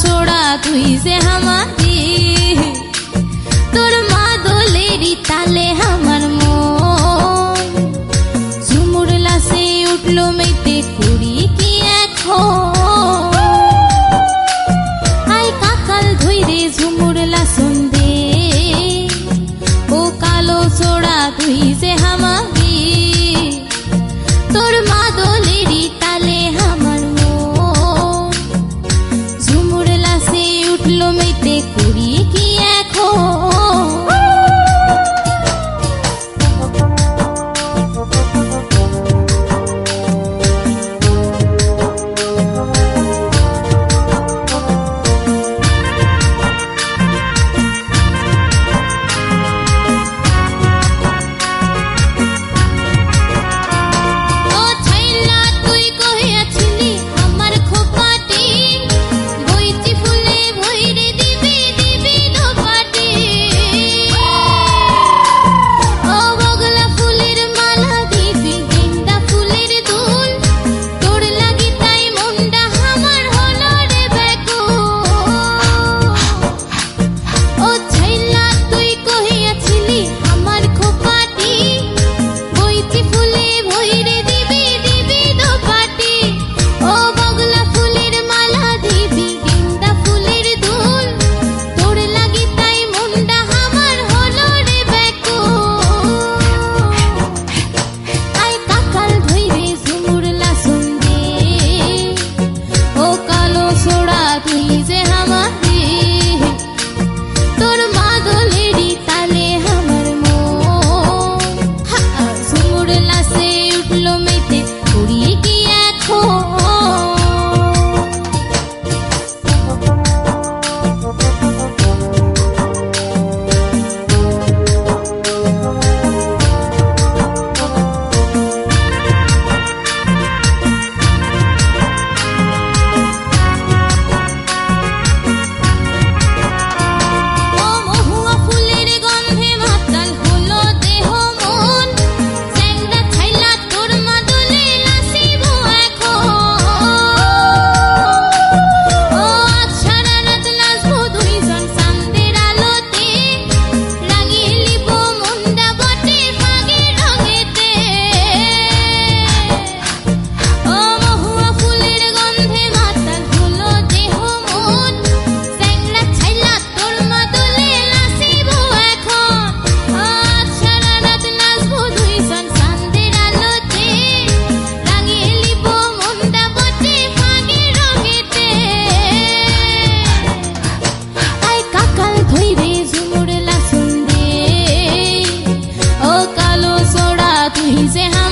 ছোড়া তুই যে হামারি তোর মা দোলেরি তালে আমার মন। ঝুমুর লাসে উঠল মেতে করি কি এখন? আই কাকাল ধুইরে ঝুমুর লাসন দে ও কালো ছোড়া তুই যে হামারি तुझसे हम